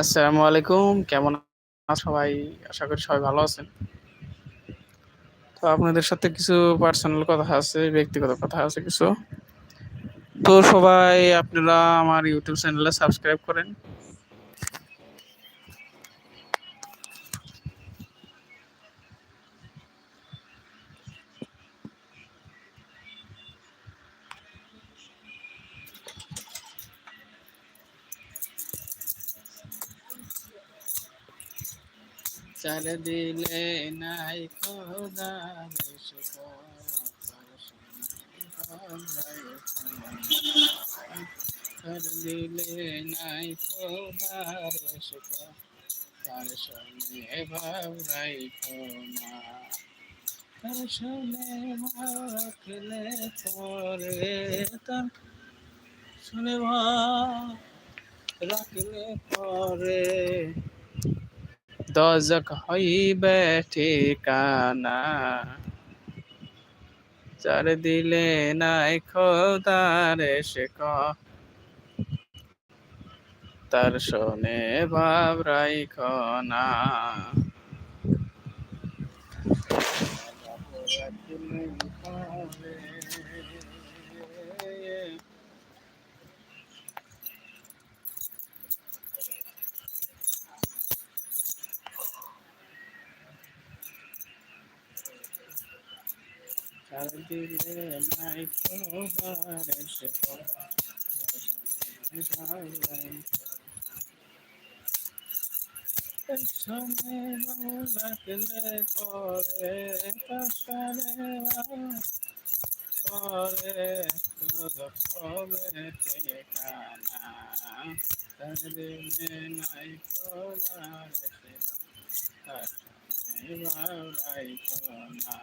আসসালামু আলাইকুম। কেমন সবাই? আশা করি সবাই ভালো আছেন। তো আপনাদের সাথে কিছু পার্সোনাল কথা আছে, ব্যক্তিগত কথা আছে কিছু? তো সবাই আপনারা আমার ইউটিউব চ্যানেলে সাবস্ক্রাইব করেন। চার দিলে নাই খোদার চার দিলে নাই খোদার তার সঙ্গে ভাব রাইখো না তার সঙ্গে রাখলে পরে তার শুনে রাখলে পরে দজক হইবে ঠিকানা। চার দিলে নাই খোদার শেখ তার শোনে ভাব রাইখ না। চার পেছনে রাখলে পরে পাশারে পরে হবে ঠিকানা তার দিনে নাই খোলার বাড়াই না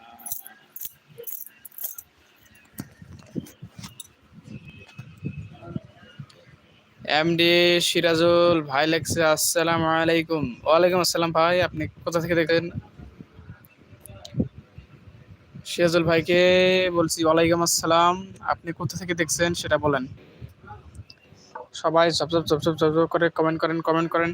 এমডি সিরাজুল, ভাই লেখছে আসসালামু আলাইকুম। ওয়ালাইকুম আসসালাম ভাই, আপনি কোথা থেকে দেখেন সিরাজুল ভাইকে বলছি, ওয়ালাইকুম আসসালাম, আপনি কোথা থেকে দেখছেন সেটা বলেন। সবাই সব সব সব সব সব করে কমেন্ট করেন কমেন্ট করেন।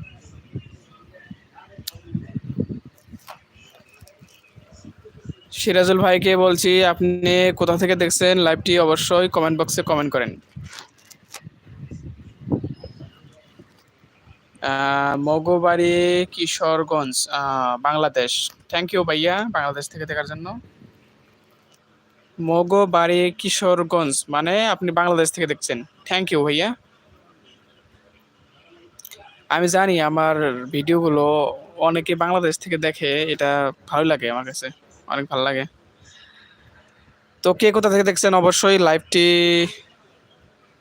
সিরাজুল ভাইকে বলছি, আপনি কোথা থেকে দেখছেন? লাইভটি অবশ্যই কমেন্ট বক্সে কমেন্ট করেন। মগবাড়ি, কিশোরগঞ্জ বাংলাদেশ। থ্যাংক ইউ ভাইয়া, বাংলাদেশ থেকে দেখার জন্য। মগবাড়ি, কিশোরগঞ্জ মানে আপনি বাংলাদেশ থেকে দেখছেন। থ্যাংক ইউ ভাইয়া। আমি জানি আমার ভিডিওগুলো অনেকে বাংলাদেশ থেকে দেখে, এটা ভালো লাগে আমার কাছে, অনেক ভালো লাগে। তো কে কোথা থেকে দেখছেন অবশ্যই লাইভটি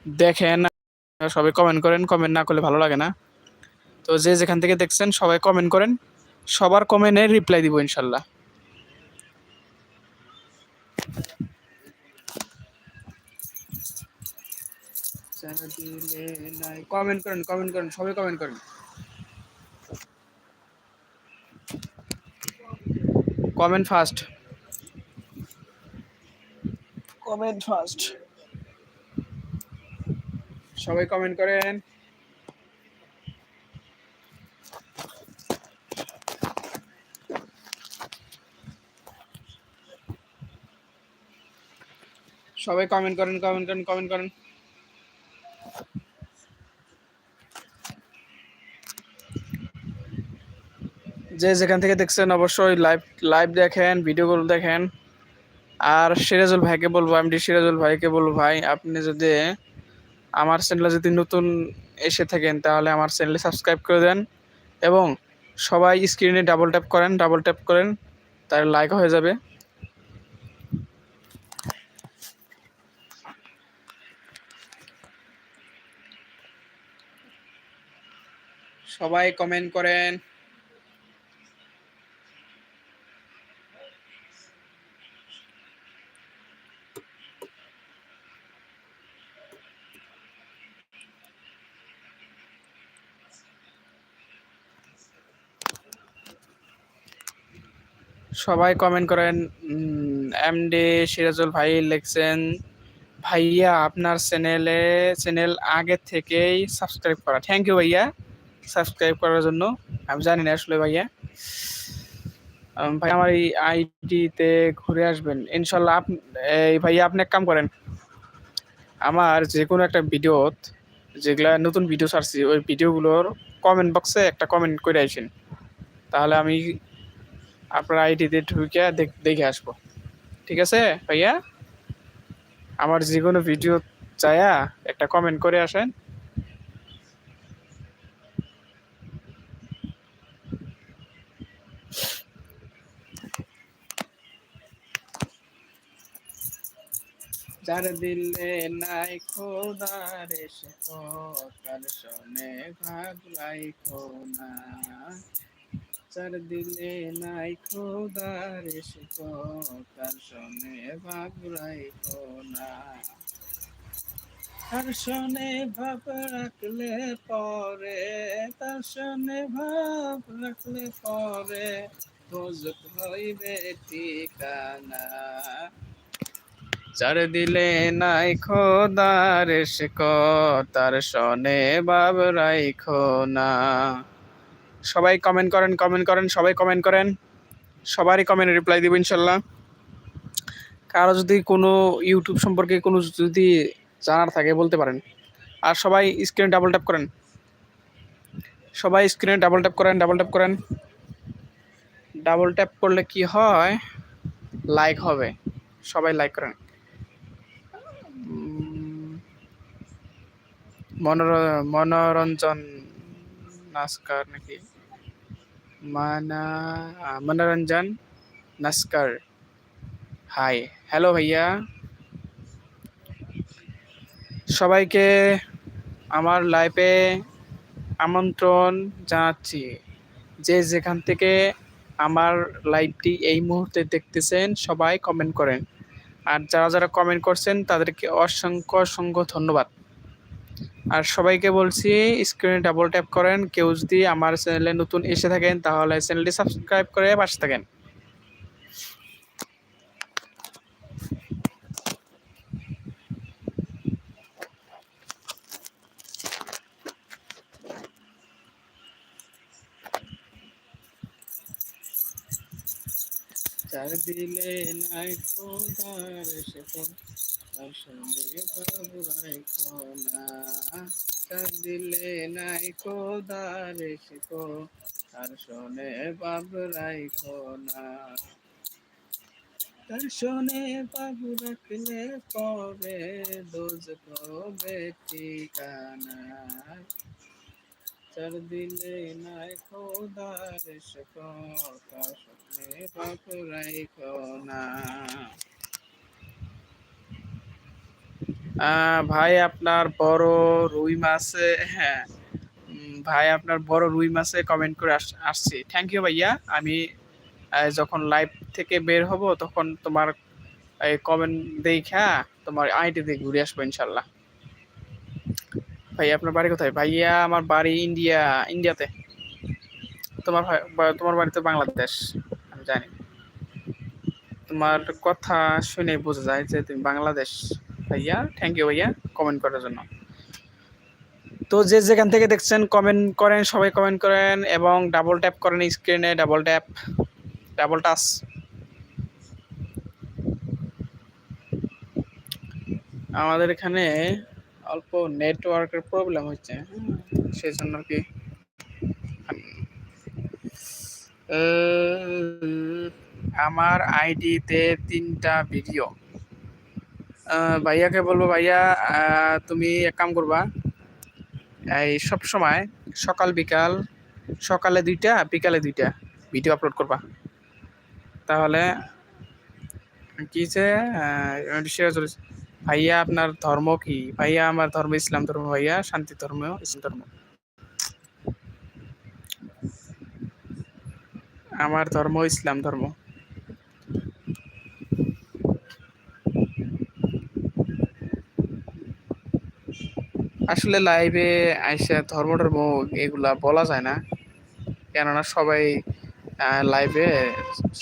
দেখেন, সবাই কমেন্ট করেন কমেন্ট না করলে ভালো লাগে না। তো যে যেখান থেকে দেখছেন সবাই কমেন্ট করেন। সবার কমেন্টে রিপ্লাই দিব ইনশাল্লাহ। কমেন্ট করেন কমেন্ট করেন সবাই কমেন্ট করেন। কমেন্ট ফার্স্ট কমেন্ট ফার্স্ট সবাই কমেন্ট করেন। সবাই কমেন্ট করেন কমেন্ট করেন কমেন্ট করেন। যে যেখান থেকে দেখছেন অবশ্যই লাইভ লাইভ দেখেন ভিডিওগুলো দেখেন। আর সিরাজুল ভাইকে বলব আমি সিরাজুল ভাইকে বলব, ভাই, আপনি যদি আমার চ্যানেলে যদি নতুন এসে থাকেন, তাহলে আমার চ্যানেলে সাবস্ক্রাইব করে দেন। এবং সবাই স্ক্রিনে ডাবল ট্যাপ করেন ডাবল ট্যাপ করেন, তাহলে লাইক হয়ে যাবে। সবাই কমেন্ট করেন। সবাই কমেন্ট করেন এমডি সিরাজুল ভাই লিখছেন, ভাইয়া, আপনার চ্যানেলে চ্যানেল আগে থেকেই সাবস্ক্রাইব করা। থ্যাংক ইউ ভাইয়া। সাবস্ক্রাইব করার জন্য। আমি জানি না আসলে ভাইয়া। ভাই, আমার এই আইডিতে ঘুরে আসবেন। ইনশাল্লাহ এই ভাইয়া, আপনি এক কাম করেন। আমার যে কোনো একটা ভিডিও, যেগুলা নতুন ভিডিও ছাড়ছি, ওই ভিডিওগুলোর কমেন্ট বক্সে একটা কমেন্ট করে আসেন। তাহলে আমি আপনার আইডিতে ঢুকে দেখে আসব। ঠিক আছে, ভাইয়া? আমার যে কোনো ভিডিও চায়া একটা কমেন্ট করে আসেন। যার দিলে নাই খোদার সে কার শোনে ভাগলাই না যার দিলে নাই খোদার সে কার শোনে ভাগলাই না তার শোনে ভাব রাখলে পরে, তার শোনে ভাব রাখলে পরে দোজক হইবে ঠিকানা। যার দিলে নাই খোদার শেখ তার শনে বাব রাইখো না। সবাই কমেন্ট করেন কমেন্ট করেন, সবাই কমেন্ট করেন। সবারই কমেন্ট রিপ্লাই দিব ইনশাল্লাহ। কারও যদি কোনো ইউটিউব সম্পর্কে কোনো যদি জানার থাকে বলতে পারেন। আর সবাই স্ক্রিনে ডাবল ট্যাপ করেন। সবাই স্ক্রিনে ডাবল ট্যাপ করেন ডাবল ট্যাপ করেন। ডাবল ট্যাপ করলে কি হয়? লাইক হবে। সবাই লাইক করেন। মনোরঞ্জন নাস্কার নাকি? মানা মনোরঞ্জন নাস্কার। হাই, হ্যালো ভাইয়া। সবাইকে আমার লাইফে আমন্ত্রণ জানাচ্ছি। যে যেখান থেকে আমার লাইভটি এই মুহূর্তে দেখতেছেন, সবাই কমেন্ট করেন। আর যারা যারা কমেন্ট করছেন, তাদেরকে অসংখ্য অসংখ্য ধন্যবাদ। আর সবাইকে বলছি স্ক্রিনে ডাবল ট্যাপ করেন, কেউ যদি আমার চ্যানেলে নতুন এসে থাকেন, তাহলে চ্যানেলটি সাবস্ক্রাইব করে পাশে থাকেন। চার দিলে নাই সে তার দিলে নাই খোদার সে তার শোনে বাবু রাখো না তার শোনে বাবু রাখলে পরে দোজ কবে ঠিকানা চার দিলে নাই খোদার তার স্বপ্নে বাপ রাইখো না ভাই আপনার বড় রুই মাছে হ্যাঁ ভাই আপনার বড় রুই মাছে কমেন্ট করে আসছি। থ্যাংক ইউ ভাইয়া। আমি যখন লাইভ থেকে বের হব, তখন তোমার, এই কমেন্ট দেখা তোমার আইটি দিয়ে ঘুরে আসব ইনশাল্লাহ। ভাই, আপনার বাড়ি কোথায়? ভাইয়া, আমার বাড়ি ইন্ডিয়া ইন্ডিয়াতে তোমার তোমার বাড়ি তো বাংলাদেশ, আমি জানি। তোমার কথা শুনে বোঝা যায় যে তুমি বাংলাদেশ। ভাইয়া থ্যাংক ইউ ভাইয়া কমেন্ট করার জন্য। তো যে যেখান থেকে দেখছেন কমেন্ট করেন, সবাই কমেন্ট করেন এবং ডাবল ট্যাপ করেন স্ক্রিনে ডাবল ট্যাপ ডাবল টাচ আমাদের এখানে অল্প নেটওয়ার্কের প্রবলেম হচ্ছে সেই জন্য কি। আমার আইডিতে তিনটা ভিডিও ভাইয়াকে বলব, ভাইয়া তুমি এক কাম করবা। এই সব সময় সকাল, বিকাল, সকালে দুইটা, বিকালে দুইটা ভিডিও আপলোড করবা। তাহলে কি যে ভাইয়া, আপনার ধর্ম কি? ভাইয়া, আমার ধর্ম ইসলাম ধর্ম, ভাইয়া, শান্তি ধর্ম, ইসলাম ধর্ম। আমার ধর্ম ইসলাম ধর্ম। আসলে লাইভে আইসা ধর্ম ধর্ম এগুলা বলা যায় না। কেননা সবাই লাইভে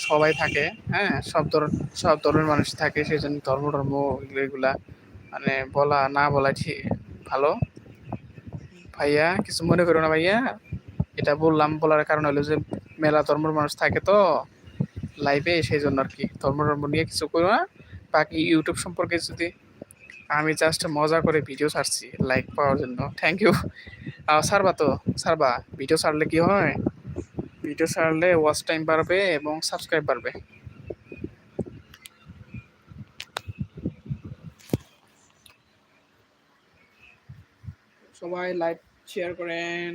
সবাই থাকে হ্যাঁ? সব ধর, সব ধর্মের মানুষ থাকে সেই জন্য ধর্ম ধর্ম এগুলা মানে বলা, না বলা ঠিক, ভালো। ভাইয়া, কিছু মনে করো না ভাইয়া? এটা বললাম, বলার কারণ হলো যে মেলা ধর্মের মানুষ থাকে তো লাইভে সেই জন্য আর কি। ধর্ম ধর্ম নিয়ে কিছু করো না। বাকি ইউটিউব সম্পর্কে যদি আমি জাস্ট মজা করে ভিডিও ছাড়ছি লাইক পাওয়ার জন্য। থ্যাংক ইউ সারবা তো, সারবা। ভিডিও ছাড়লে কি হয়? ভিডিও ছাড়লে ওয়াচ টাইম বাড়বে এবং সাবস্ক্রাইব বাড়বে। সবাই লাইক শেয়ার করেন।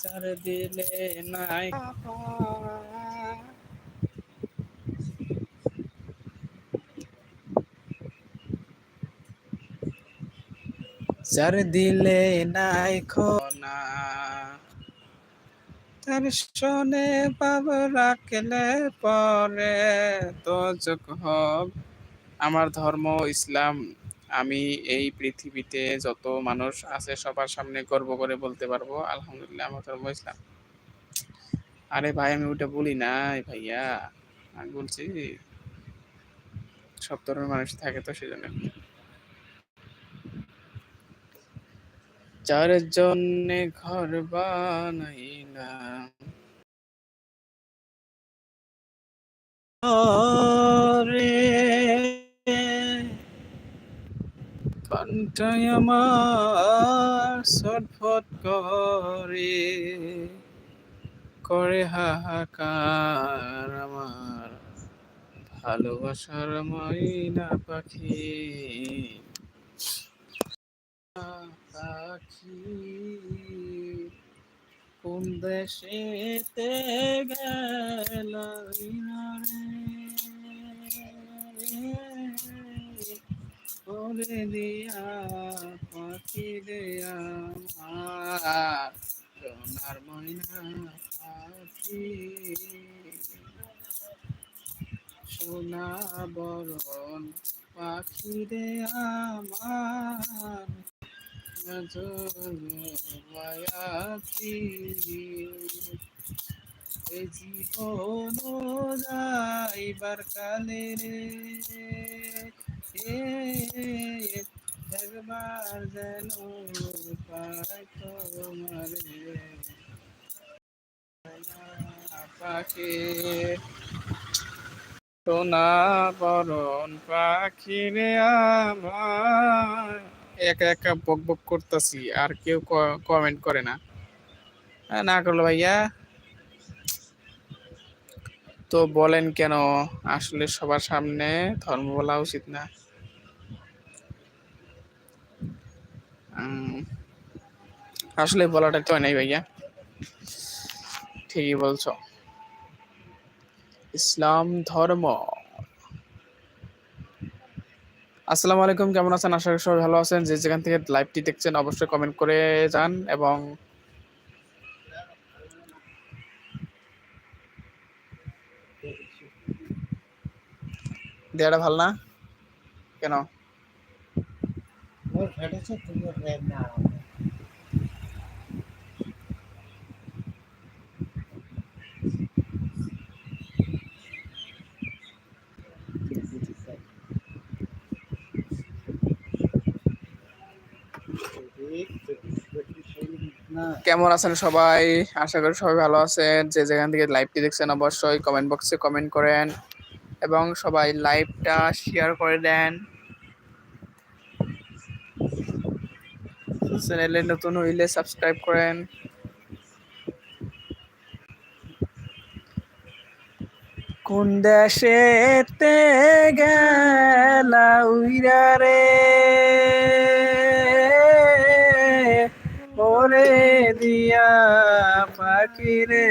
চার দিলে নাই। যার দিলে নাই খোনা তার শোনে পাব রাখলে পরে তো হব আমার ধর্ম, ইসলাম, আমি এই পৃথিবীতে যত মানুষ আছে সবার সামনে গর্ব করে বলতে পারব, আলহামদুলিল্লাহ আমার ধর্ম, ইসলাম। আরে ভাই, আমি ওটা বলি নাই ভাইয়া, আমি বলছি সব ধরনের মানুষ থাকে তো সেজন্য। যার জন্যে ঘর বানাইলাম। পান্টাই আমার ছটফট করে করে হাহাকার আমার ভালোবাসার ময়না পাখি। পাখি কোন দেশেতে গেল দিয়া পাখি দেয়া আমার সোনার ময়না পাখি। সোনা বরণ পাখি রে আমার এই জীবন যাইবার কালে রে একবার যেন পাখি। সোনা বরণ পাখি রে আমার একা একা বক বক করতেছি, আর কেউ কমেন্ট করে না। না করল ভাইয়া, তো বলেন কেন? আসলে সবার সামনে ধর্ম বলা উচিত না। আসলে বলাটা তো নাই ভাইয়া। ঠিকই বলছো। ইসলাম ধর্ম আসসালামু আলাইকুম, কেমন আছেন? আশা করি সবাই ভালো আছেন। যে যেখান থেকে লাইভটি দেখছেন, অবশ্যই কমেন্ট করে যান এবং দেয়াটা ভালো না? কেন? কেমন আছেন সবাই? আশা করি সবাই ভালো আছেন। যে যেখান থেকে লাইভটি দেখছেন অবশ্যই কমেন্ট বক্সে কমেন্ট করেন এবং সবাই লাইভটা শেয়ার করে দেন। চ্যানেলে নতুন হইলে সাবস্ক্রাইব করেন। কোন দেশেতে গেলা উইরা রে? ওরে দিয়া পাখি রে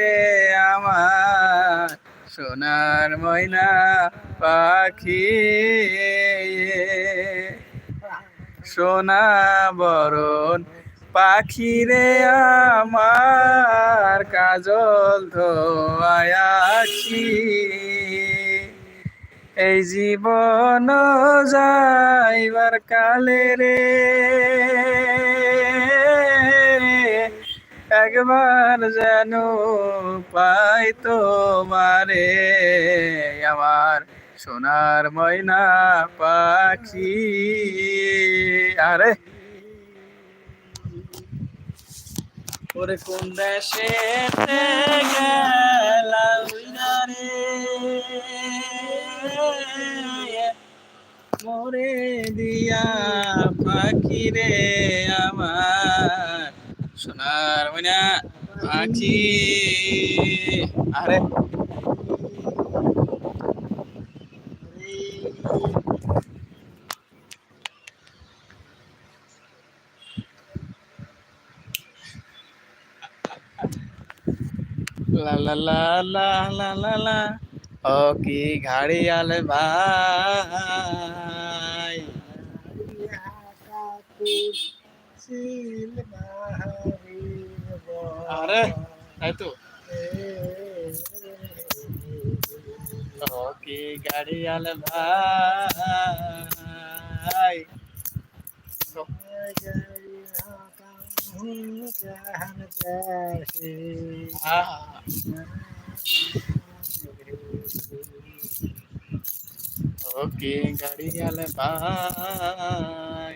আমার সোনার ময়না পাখি। সোনা বরণ পাখি রে আমার কাজল ধোয়াছি এই জীবন যাইবার কালে রে একবার যেন পাই তোমারে, আমার সোনার ময়না পাখি। আরে। ওরে কোন দেশে মোরে দিয়া পাখি রে সোনার ময়না পাখি। আরে লা লা লা কি ঘাড়িয়াল ভাই। আরে তাই তো ওকে গাড়িয়াল ভাই ওকে গাড়িয়াল ভাই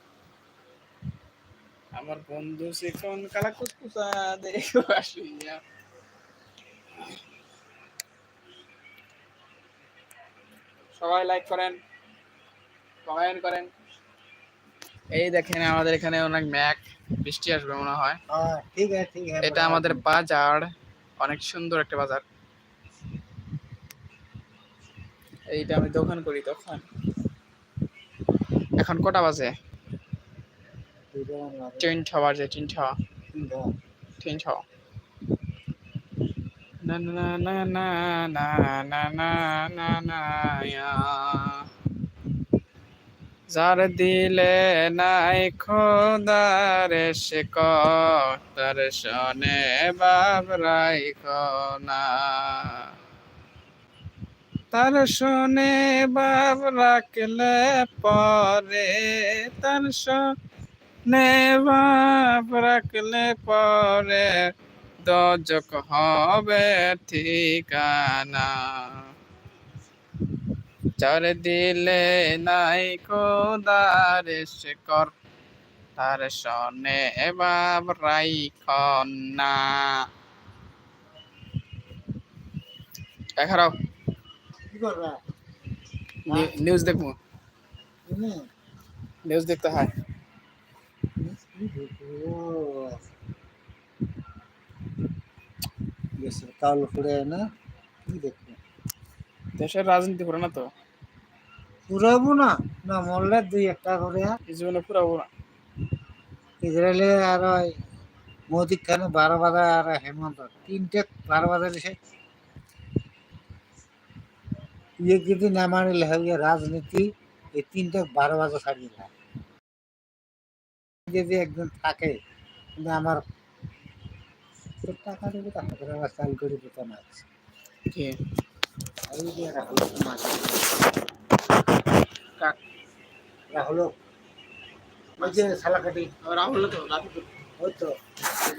আমার বন্ধু সেখন কালা কুচকুচা দেখো আসিয়া সবাই লাইক করেন কমেন্ট করেন। এই দেখেন আমাদের এখানে অনেক ম্যাক বৃষ্টি আসবে মনে হয় হ্যাঁ, ঠিক আছে ঠিক আছে। এটা আমাদের বাজার অনেক সুন্দর একটা বাজার। এইটা আমি দোকান করি তখন। এখন কটা বাজে? তিনটা বাজে তিনটা তিনটা না না না না না না না না না। যার দিলে নাই খোদার সে কর শনে বাবরাই না। তার শোনে বাব রাখলে পরে তার শোনে বাব রাখলে পরে দজক হবে ঠিকানা। চার দিলে নাই খোদার সে কর তার শনে বাব রাইখন না এখারাও নিউজ দেখব। নিউজ দেখতে হয়। কাল ফুড়ে না? কি দেখব? দেশের রাজনীতি করে না না। না দুই একটা করে জীবনে না। ইসরায়েলে আর ওই মোদি খানে বারো বাজার আর হেমন্ত? তিনটে বারো বাজার এসে ইয়ে যদি না মানিলে রাজনীতি এই তিনটে বারো বাজার ছাড়িয়ে যায় যদি একজন থাকে কিন্তু আমার টাকা দেবে টাকা করে আবার চাল করে দিতে না কি? এই যে রাহুল রাহুল? ওই যে সালাকাটি রাহুল তো ওই তো।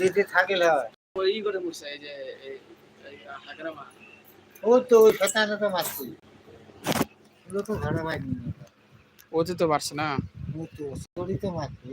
যদি থাকলে হয়। ওই করে বসে এই যে এই- এই হাগরামা ও তো ওই শতানে তো মারছি। ওগুলো তো ঘরে বাইনি ও তো পারছে না। ও তো তো মারছি।